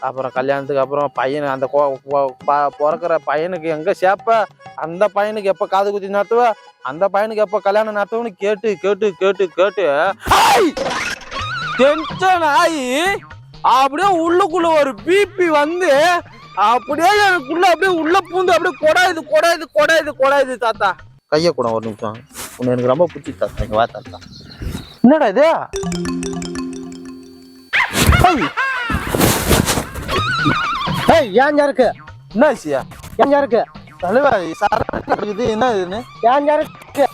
அப்புறம் கல்யாணத்துக்கு அப்புறம் பையன் அந்த கொ- கொ- ப- பிறக்கிற பையனுக்கு எங்க சேப்ப? அந்த பையனுக்கு எப்ப காது குத்தி நடத்துவ அந்த பையனுக்கு எப்ப கல்யாணம் நடத்துவன்னு கேட்டு கேட்டு கேட்டு கேட்டு டென்ஷன் ஆகி அப்படியே உள்ளுக்குள்ள ஒரு பிபி வந்து அப்படியே எனக்குள்ள அப்படியே உள்ள பூந்து அப்படியே கொடாயுது கொடாயுது கொடாயுது கொடாயுது தாத்தா. கைய கூட ஒரு நிமிஷம். உன்னை எனக்கு ரொம்ப பிடிச்சி தாத்தா. இங்க வா தாத்தா. என்னடா இது? ஏய் ஏன் இருக்கு என்ன விஷயா ஏன் இருக்கு தலைவா சார் இது என்ன இதுன்னு? ஏன் இருக்கு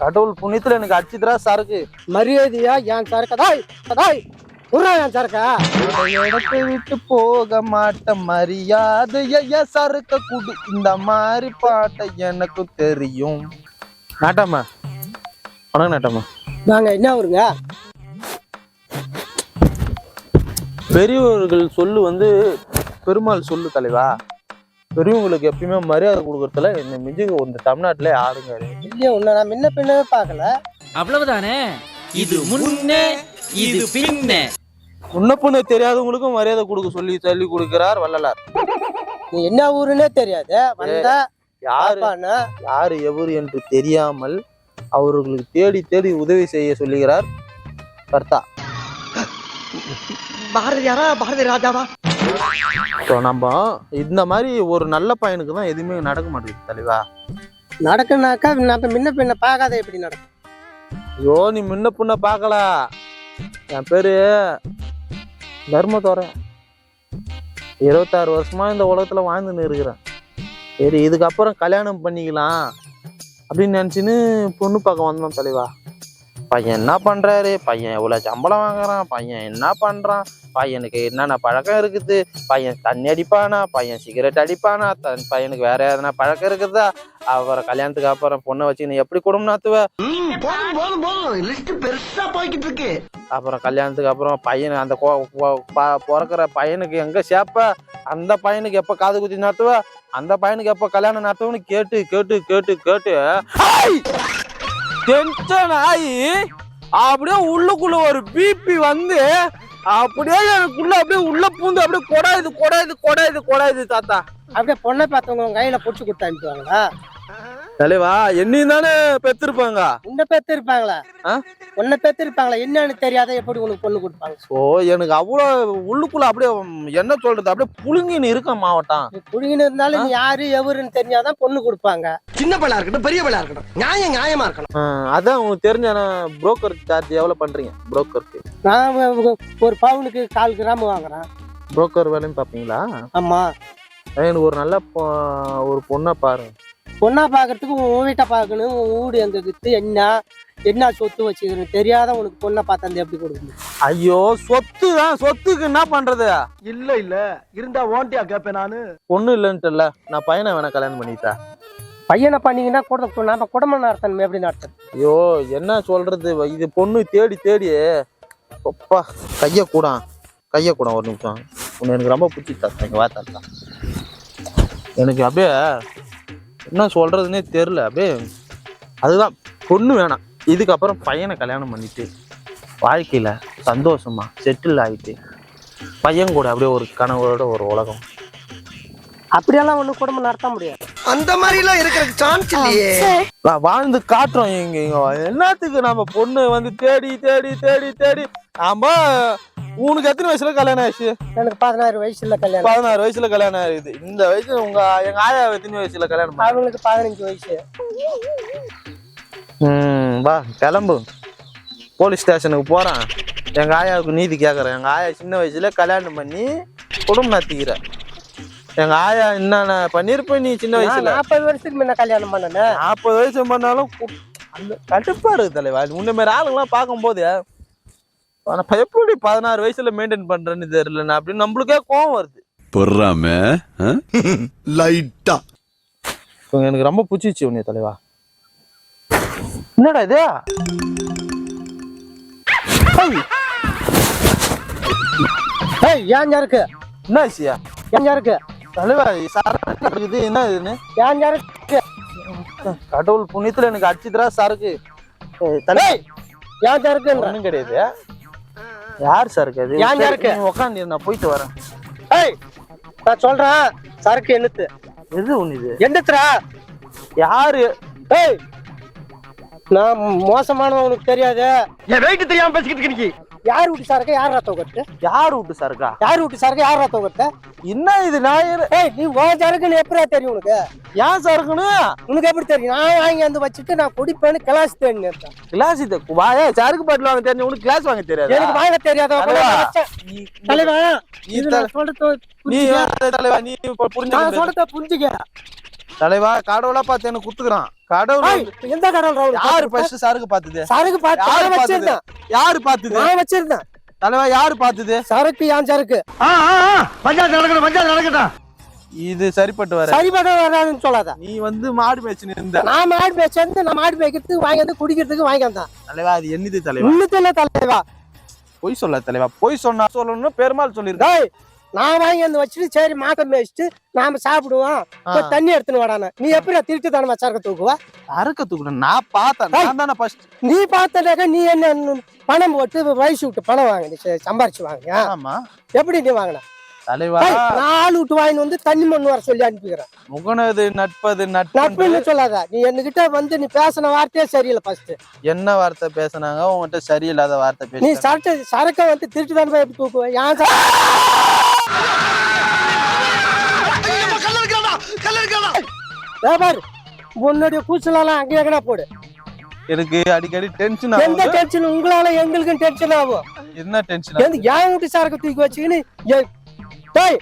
கடவுள் புண்ணியத்துல எனக்கு அடிச்சுதுரா சரக்கு. மரியாதையா ஏன் சரக்கு? கதாய் கதாய் உர்றா ஏன் சரக்கா? இடத்தை விட்டு போக மாட்ட மரியாதைய சறுக்க குடு? இந்த மாதிரி பாட்டை எனக்கு தெரியும். நாட்டாமா வணக்கம் நாட்டாமா நாங்க என்ன வருங்க பெரியவர்கள் சொல்லு வந்து பெருமாள் சொல்லு தலைவா. பெரியவங்களுக்கு எப்பயுமே மரியாதை கொடுக்கறதுல இந்த மிஞ்சி இந்த தமிழ்நாட்டுல யாருங்க இல்ல. இல்லையே உன்னை நான் முன்ன பின்னவே பார்க்கல. அவ்வளவுதானே? இது முன்னே இது பின்னே. முன்ன பின்ன தெரியாதவங்களுக்கும் மரியாதை கொடுக்க சொல்லி சொல்லி கொடுக்கிறார் வள்ளலார். நீ என்ன ஊருன்னே தெரியாது. வந்த யாரு? யாரு எவர் என்று தெரியாமல் அவர்களுக்கு தேடி தேடி உதவி செய்ய சொல்லுகிறார் கர்த்தா. பாரதியாரா பாரதி ராஜாவா? ஸோ நம்ம இந்த மாதிரி ஒரு நல்ல பையனுக்கு தான் எதுவுமே நடக்க மாட்டேங்குது தலைவா. நடக்குனாக்கா நம்ம முன்ன பின்ன பார்க்காத எப்படி நடக்கும்? ஐயோ நீ முன்ன பின்ன பார்க்கல. என் பேரு தர்மதோரன். இருபத்தாறு வருஷமா இந்த உலகத்துல வாழ்ந்துன்னு இருக்கிறேன். சரி இதுக்கப்புறம் கல்யாணம் பண்ணிக்கலாம் அப்படின்னு நினச்சின்னு பொண்ணு பார்க்க வந்தோம் தலைவா. பையன் என்ன பண்றாரு? பையன் எவ்வளவு சம்பளம் வாங்குறான்? பையன் என்ன பண்றான்? பையனுக்கு என்னென்ன பழக்கம் இருக்குது? பையன் தண்ணி அடிப்பானா? பையன் சிகரெட் அடிப்பானா? தன் பையனுக்கு வேற எதனா பழக்கம் இருக்குதா? அப்புறம் கல்யாணத்துக்கு அப்புறம் பொண்ணை வச்சு நீ எப்படி குடும்பம் நடத்துவ? அப்புறம் கல்யாணத்துக்கு அப்புறம் பையன் அந்த பிறக்கிற பையனுக்கு எங்க சேப்ப? அந்த பையனுக்கு எப்ப காது குத்தி நடத்துவ? அந்த பையனுக்கு எப்ப கல்யாணம் நடத்துவன்னு கேட்டு கேட்டு கேட்டு கேட்டு. டென்ஷன் ஆகி அப்படியே உள்ளுக்குள்ள ஒரு பிபி வந்து அப்படியே எனக்குள்ள அப்படியே உள்ள பூந்து அப்படியே கொடாயுது கொடாயுது கொடாயுது கொடாயுது தாத்தா. அப்படியே பொண்ணை பார்த்தவங்க உங்க கையில புடிச்சு கொடுத்து அனுப்புவாங்களா தலைவா என்னையும் தானே பெத்திருப்பாங்க? உன்னை பெத்து இருப்பாங்களா ஆ? உன்னை பெத்து இருப்பாங்களா என்னன்னு தெரியாத எப்படி உனக்கு பொண்ணு கொடுப்பாங்க? ஸோ எனக்கு அவ்வளோ உள்ளுக்குள்ள அப்படியே என்ன சொல்றது? அப்படியே புழுங்கின்னு இருக்க மாவட்டம். நீ புழுங்கின்னு இருந்தாலும் நீ யாரு எவருன்னு தெரிஞ்சாதான் பொண்ணு கொடுப்பாங்க. சின்ன பிள்ளை இருக்கட்டும் பெரிய பிள்ளை இருக்கட்டும் நியாயம் நியாயமா இருக்கணும். அதான் உங்களுக்கு தெரிஞ்ச புரோக்கர் சார்ஜ் எவ்வளோ பண்றீங்க? புரோக்கருக்கு நான் ஒரு- பவுனுக்கு கால் கிராம் வாங்குறேன். புரோக்கர் வேலையும் பார்ப்பீங்களா ஆமா. எனக்கு ஒரு நல்ல பொ- ஒரு பொண்ணை பாருங்க. பொண்ணா பாக்குறதுக்கு உன் வீட்டை பார்க்கணும் உன் வீடு எங்க வித்து என்ன என்ன சொத்து வச்சுக்கணும் தெரியாத உனக்கு பொண்ணை பார்த்து எப்படி கொடுக்கணும்? ஐயோ சொத்து தான் சொத்துக்கு என்ன பண்றது? இல்ல இல்ல. இருந்தா ஓண்டியா கேப்பேன் நானு. பொண்ணு இல்லைன்ட்டுல நான் பையனை வேணா கல்யாணம் பண்ணிட்டேன். பையனை பண்ணீங்கன்னா கூட நம்ம குடும்பம் நடத்தணும் எப்படி நடத்தணும் ஐயோ என்ன சொல்றது? இது பொண்ணு தேடி தேடி. ஒப்பா கைய கூடா. கைய கூட ஒரு நிமிஷம். உன்னை எனக்கு ரொம்ப பிடிச்சி தாத்தா. இங்க எனக்கு அப்படியே என்ன சொல்றதுன்னே தெரில அப்படியே அதுதான் பொண்ணு வேணாம். இதுக்கப்புறம் பையனை கல்யாணம் பண்ணிட்டு வாழ்க்கையில சந்தோஷமா செட்டில் ஆகிட்டு பையன் கூட அப்படியே ஒரு கனவோட ஒரு உலகம். அப்படியெல்லாம் ஒன்றும் குடும்பம் நடத்த முடியாது. அந்த மாதிரி எல்லாம் இருக்கிற சான்ஸ் இல்லையே வாழ்ந்து காட்டுறோம் இங்க இங்க. என்னத்துக்கு நம்ம பொண்ணு வந்து தேடி தேடி தேடி தேடி ஆமா உனக்கு எத்தனை வயசுல கல்யாணம் ஆயிடுச்சு? எனக்கு பதினாறு வயசுல கல்யாணம். பதினாறு வயசுல கல்யாணம் ஆயிடுது. இந்த வயசுல உங்க எங்க ஆயா எத்தனை வயசுல கல்யாணம்? அவங்களுக்கு பதினஞ்சு வயசு. ம் வா கிளம்பு. போலீஸ் ஸ்டேஷனுக்கு போறேன். எங்க ஆயாவுக்கு நீதி கேக்குறேன். எங்க ஆயா சின்ன வயசுல கல்யாணம் பண்ணி குடும்பம் நடத்திக்கிற எங்க ஆயா என்னென்ன பண்ணிருப்ப நீ சின்ன வயசுல? நாற்பது வருஷத்துக்கு முன்ன கல்யாணம் பண்ணேன். நாற்பது வயசு பண்ணாலும் அந்த இருக்கு தலைவா. முன்ன மாதிரி ஆளுங்கெல்லாம் பார்க்கும்போது ஆனா எப்படி பதினாறு வயசுல மெயின்டைன் பண்றேன்னு தெரியல அப்படின்னு நம்மளுக்கே கோவம் வருது. பொறாம லைட்டா எனக்கு ரொம்ப பிடிச்சிச்சு உன்னைய தலைவா. என்னடா இது? ஏய். ஏன் இருக்கு என்ன விஷயா ஏன் இருக்கு தலைவா சார் இது என்ன இதுன்னு ஏன் இருக்கு கடவுள் புண்ணியத்துல எனக்கு அடிச்சுதுரா சரக்கு. ஏய், தலை ஏன் ஒண்ணும் கிடையாது. யார் சருக்கு அது? ஏன் சரக்கு? உட்காந்து நான் போயிட்டு வரேன். ஏய் நான் சொல்றேன் சரக்கு என்னத்து? எது ஒண்ணு இது? என்னத்துறா யாரு? ஏய் நான் மோசமானவன் உனக்கு தெரியாது. என் வெயிட் தெரியாம பேசிக்கிட்டு இருக்க சரக்கு? யார் ரத்தம் கட்டு யார் விட்டு சரக்கா? யார் வீட்டு சரக்கு? யார் ரத்தம் கட்டு என்ன இது? ஏறு- ஏய் நீ உன் சரக்குன்னு எப்படியா தெரியும் உனக்கு? ஏன் சரக்குன்னு? உனக்கு எப்படி தெரியும்? நான் வாங்கி வந்து வச்சுட்டு நான் குடிப்பேன்னு கிளாஸ் தேடி இருக்கேன். கிளாஸ் இது வாயே சரக்கு பாட்டில் வாங்க தெரிஞ்ச உனக்கு கிளாஸ் வாங்க தெரியாது? எனக்கு வாங்க தெரியாத? தலைவா, இது நான் சொல்றது நீ தலைவா? நீ இப்ப நான் புரிஞ்சு சொல்றத புரிஞ்சுக்க. தலைவா கடவுளா பார்த்து எனக்கு குத்துக்கிறான். கடவுள் எந்த ரவுண்ட் யாரு ஃபர்ஸ்ட் சரக்கு பார்த்தது? சரக்கு பார்த்து யாரு வச்சிருந்தேன். யாரு பார்த்தது? நான் வச்சிருந்தேன். தலைவா யாரு பார்த்தது? சரக்கு ஏன் சரக்கு? பஞ்சாயத்து நடக்கணும் பஞ்சாயத்து நடக்கட்டும். இது சரிப்பட்டு வர சரிபட வராதுன்னு சொல்லாத. நீ வந்து மாடு மேய்ச்சின்னு இருந்த நான் மாடு மேய்ச்சது நான் மாடு மேய்க்கிறதுக்கு வாங்கி வந்து குடிக்கிறதுக்கு வாங்கி வந்தேன். தலைவா அது என்னது தலைவா? இன்னும் இல்ல தலைவா. பொய் சொல்ல தலைவா. பொய் சொன்னா சொல்லணும்னு பெருமாள் சொல்லியிருக்கா நான் வாங்கி வந்து வச்சுட்டு சரி மாட்டை மேய்ச்சிட்டு நாம சாப்பிடுவோம். இப்ப தண்ணி எடுத்துன்னு வாடான நீ எப்படி திருட்டு தானே சரக்கு தூக்குவா? அறுக்க தூக்கணும் நான் பார்த்தேன். நான் தானே ஃபர்ஸ்ட் நீ பார்த்தனாக்க நீ என்ன பணம் போட்டு வயசு விட்டு பணம் வாங்கினி சம்பாரிச்சு வாங்க ஆமா. எப்படி நீ வாங்கின? தலைவா. நான் விட்டு வாங்கிட்டு வந்து தண்ணி மண்ணு வர சொல்லி அனுப்பிக்கிறேன். முகனது நட்பது நட்பு நட்புன்னு சொல்லாத. நீ என்கிட்ட வந்து நீ பேசின வார்த்தையே சரியில்லை ஃபர்ஸ்ட் என்ன வார்த்தை பேசுனாங்க? உங்ககிட்ட சரியில்லாத வார்த்தை நீ சரக்கு சரக்கை வந்து திருட்டு தானே எப்படி தூக்குவேன் ஏன் உன்னுடைய கூச்சலெல்லாம் அங்கே எங்கனா போடு. எனக்கு அடிக்கடி டென்ஷன் எந்த டென்ஷன் உங்களால எங்களுக்கும் டென்ஷன் ஆகும். என்ன டென்ஷன் எந்த என் வீட்டு சரக்கு தூக்கி வச்சுக்கின்னு டேய்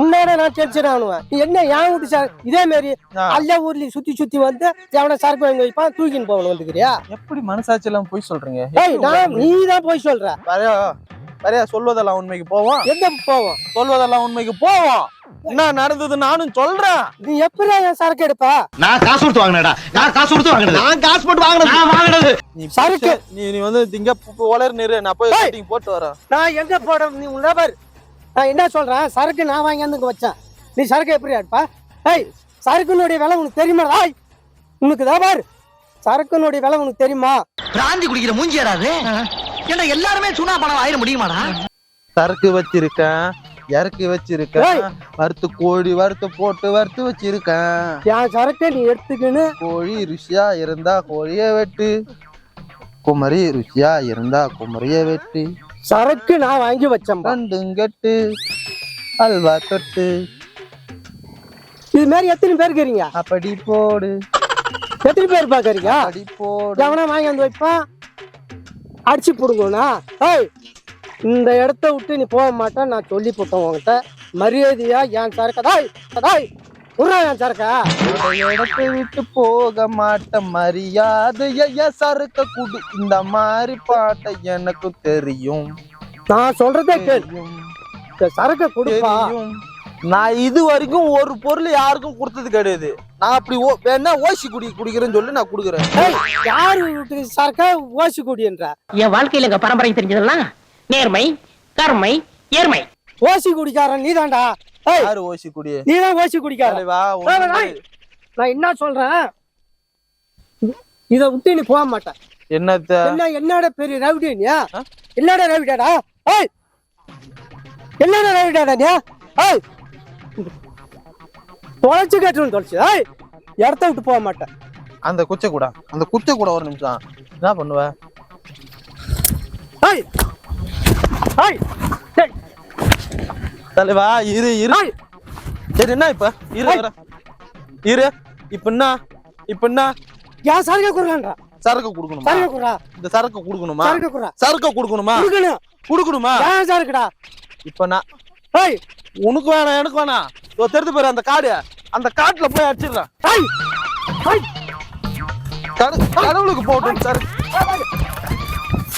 உன்னோட நான் டென்ஷன் ஆகணுவேன் என்ன என் வீட்டு சரக்கு இதே மாதிரி அல்ல ஊர்ல சுத்தி சுத்தி வந்து எவன சரக்கு வாங்கி வைப்பான்? தூக்கின்னு போகணும் வந்துக்கிறியா? எப்படி மனசாட்சி எல்லாம் போய் சொல்றீங்க? டேய் நான் நீ தான் போய் சொல்ற. வரையா சொல்வதெல்லாம் உண்மைக்கு போவோம். எங்க போவோம்? சொல்வதெல்லாம் உண்மைக்கு போவோம். என்ன நடந்தது நானும் சொல்றேன். நீ எப்படி என் சரக்கு எடுப்பா? நான் காசு கொடுத்து வாங்கினடா நான் காசு கொடுத்து வாங்கினது. நான் காசு போட்டு வாங்கினது. நான் வாங்கினது. நீ சரக்கு. நீ நீ வந்து திங்க உலர் நிறு. நான் போய் shooting போட்டு வரேன். நான் எங்க போட நீ உள்ள பாரு. நான் என்ன சொல்றேன்? சரக்கு நான் வாங்கி வந்து இங்க வச்சேன். நீ சரக்கு எப்படி எடுப்பா? ஏய் சரக்குனுடைய விலை உனக்கு தெரியுமா? ஆய் உனக்கு தான் பாரு. சரக்குனுடைய விலை உனக்கு தெரியுமா? பிராந்தி குடிக்கிற மூஞ்சியராது ஏன்னா எல்லாருமே சுனா பணம் ஆயிர முடியுமாடா? சரக்கு வச்சிருக்கேன் இறக்கி வச்சிருக்கேன் வறுத்து கோழி வறுத்து போட்டு வறுத்து வச்சிருக்கேன். என் சரக்கை நீ எடுத்துக்கின்னு. கோழி ருசியா இருந்தா கோழிய வெட்டு. குமரி ருசியா இருந்தா குமரிய வெட்டு. சரக்கு நான் வாங்கி வச்சேன் கட்டு அல்வா தொட்டு. இது மாதிரி எத்தனை பேர் இருக்கிறீங்க? அப்படி போடு. எத்தனை பேர் பாக்குறீங்க? அப்படி போடு. எவனா வாங்கி வந்து வைப்பான் அடிச்சு புடுங்கண்ணா ஏய் இந்த இடத்த விட்டு நீ போக மாட்டேன் நான் சொல்லி போட்டேன் உன்கிட்ட. மரியாதையா என் சரக்க தாய் தாய் என் சரக்கா. இடத்தை விட்டு போக மாட்டேன் மரியாதைய சறுக்க குடு. இந்த மாதிரி பாட்டை எனக்கு தெரியும். நான் சொல்றதே தெரியும், சரக்க கொடுப்பா. நான் இது வரைக்கும் ஒரு பொருள் யாருக்கும் கொடுத்தது கிடையாது. நான் அப்படி ஓ- வேணா ஓசி குடி குடிக்கிறேன்னு சொல்லி நான் குடுக்குறேன். ஏய் யாரு சரக்கா ஓசி குடின்ற என் வாழ்க்கையில எங்க பரம்பரை தெரிஞ்சதெல்லாம் நேர்மை கருமை ஏர்மை ஓசி குடிக்காரன் நீதான்டா. ஏய் யாரு ஓசி குடி? நீதான் ஓசி குடிக்காரன். நான் என்ன சொல்றேன்? இத விட்டு நீ போக மாட்டேன் என்னத்த? என்ன என்னோட பெரிய ரவுடி நீ? என்னோட ரவுடியாடா? ஏய் என்னோட ரவுடியாடா நீ? ஏய் தொலைச்சு கேட்டுன்னு தொலைச்சு. ஏய் இடத்த விட்டு போக மாட்டேன். அந்த குச்சை கூட அந்த குச்சை கூட ஒரு நிமிஷம். என்ன பண்ணுவ? ஏய் ஏய் டேய், தலைவா இரு இரு. சரி என்ன இப்ப? இரு. இரு. இப்ப என்ன? இப்ப என்ன? ஏன் சரக்க குடுறான்டா சரக்கு குடுக்கணுமா? சரக்க குடுறா இந்த சரக்கு குடுக்கணுமா? சரக்க குடுறா சரக்கு குடுக்கணுமா? குடுக்கணும். குடுக்கணுமா? ஏன் சரக்குடா? இப்ப நான் ஏய் உனக்கு வேணாம் எனக்கு வேணாம். இதோ தெரிந்து போயிரு அந்த காடு. அந்த காட்டுல போய் அடிச்சிடுறேன். Hi hi. கடவுளுக்கு போட்டு சார்.